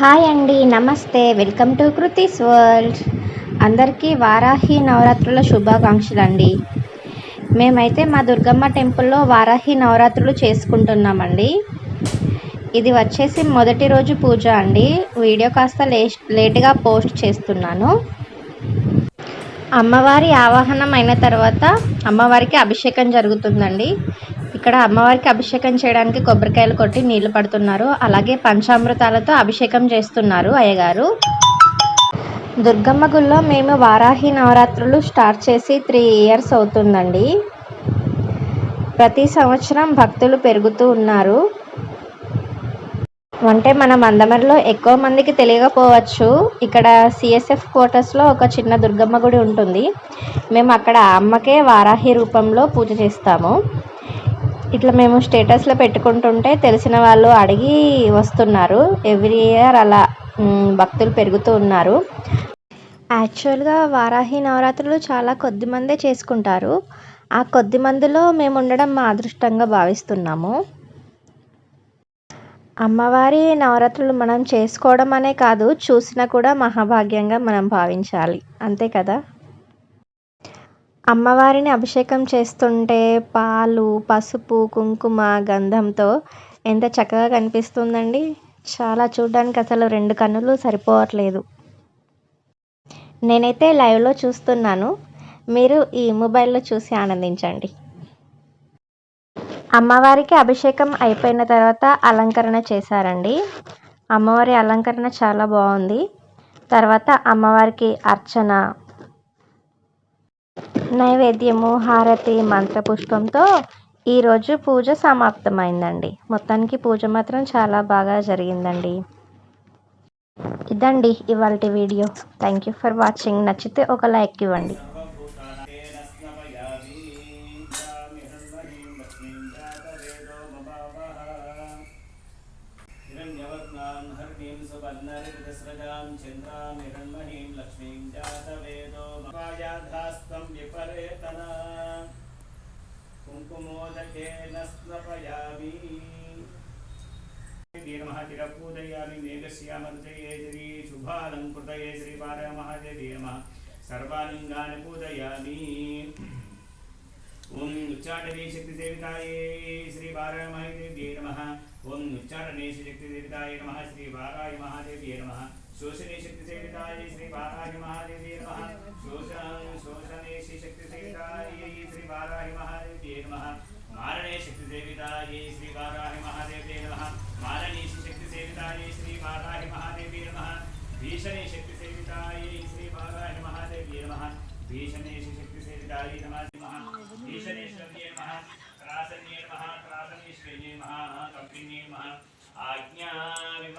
Hi అండి నమస్తే. Welcome to Kriti's world. అందరికీ వారాహి నవరాత్రుల శుభాకాంక్షలు అండి మేమైతే మా దుర్గమ్మ టెంపుల్లో వారాహి నవరాత్రులు చేసుకుంటున్నామండి. ఇది వచ్చేసి మొదటి రోజు పూజ అండి. వీడియో కాస్త లే లేట్గా పోస్ట్ చేస్తున్నాను. అమ్మవారి ఆవాహనం అయిన తర్వాత అమ్మవారికి అభిషేకం జరుగుతుందండి. ఇక్కడ అమ్మవారికి అభిషేకం చేయడానికి కొబ్బరికాయలు కొట్టి నీళ్ళు పడుతున్నారు. అలాగే పంచామృతాలతో అభిషేకం చేస్తున్నారు అయ్యగారు. దుర్గమ్మ గుళ్ళో మేము వారాహి నవరాత్రులు స్టార్ట్ చేసి త్రీ ఇయర్స్ అవుతుందండి. ప్రతి సంవత్సరం భక్తులు పెరుగుతూ ఉన్నారు. అంటే మన మందమరిలో ఎక్కువ మందికి తెలియకపోవచ్చు. ఇక్కడ సిఎస్ఎఫ్ క్వార్టర్స్లో ఒక చిన్న దుర్గమ్మ గుడి ఉంటుంది. మేము అక్కడ అమ్మకే వారాహి రూపంలో పూజ చేస్తాము. ఇట్లా మేము స్టేటస్లో పెట్టుకుంటుంటే తెలిసిన వాళ్ళు అడిగి వస్తున్నారు. ఎవ్రీ ఇయర్ అలా భక్తులు పెరుగుతూ ఉన్నారు. యాక్చువల్గా వారాహి నవరాత్రులు చాలా కొద్ది మందే చేసుకుంటారు. ఆ కొద్ది మందిలో మేము ఉండడం మా అదృష్టంగా భావిస్తున్నాము. అమ్మవారి నవరాత్రులు మనం చేసుకోవడం అనే కాదు చూసినా కూడా మహాభాగ్యంగా మనం భావించాలి. అంతే కదా? అమ్మవారిని అభిషేకం చేస్తుంటే పాలు పసుపు కుంకుమ గంధంతో ఎంత చక్కగా కనిపిస్తుందండి. చాలా చూడడానికి అసలు రెండు కన్నులు సరిపోవట్లేదు. నేనైతే లైవ్లో చూస్తున్నాను. మీరు ఈ మొబైల్లో చూసి ఆనందించండి. అమ్మవారికి అభిషేకం అయిపోయిన తర్వాత అలంకరణ చేశారండి. అమ్మవారి అలంకరణ చాలా బాగుంది. తర్వాత అమ్మవారికి అర్చన నైవేద్యము హారతి మంత్రపుష్పంతో ఈరోజు పూజ సమాప్తమైందండి. మొత్తానికి పూజ మాత్రం చాలా బాగా జరిగిందండి. ఇదండి ఇవాళ video. Thank you for watching నచ్చితే ఒక లైక్ ఇవ్వండి. దుర్గాం హరిణీం సువర్ణరిదస్రజాం చంద్రాం హిరణ్మహీం లక్ష్మీం జాతవేదో మాయాధాస్తం విపరేతన. కుంకుమోదకేన స్నపయామి ీరమహతిరపూదయామి మేఘశ్యామృతయేజరీ శుభాలంకృతయే శ్రీపారమహదేవ సర్వాలింగాన్ని పూజయామి. ఓం ఉచ్చాటవీ శక్తిసేవితాయే శ్రీపారమహదేవ్యై నమ. ओम उच्चारणे शक्तिदेवताय नमः श्री बाराय महादेव्ये नमः। शोषणे शक्तिसेविताय श्री बाराय महादेव्ये नमः। शोषण शोषणे शक्तिसेविताय श्री बाराय महादेव्ये नमः। मारणे शक्ति शक्तिसेविताय श्री बाराय महादेव्ये नमः। मारणे शक्ति शक्तिसेविताय श्री बाराय महादेव्ये नमः। भीषणे शक्तिसेविताय श्री बाराय महादेव्ये नमः। भीषणे शक्तिसेविताय नमः। भीषणे नमः। त्रासन्ये नमः। శక్తి సేవితాయ నమ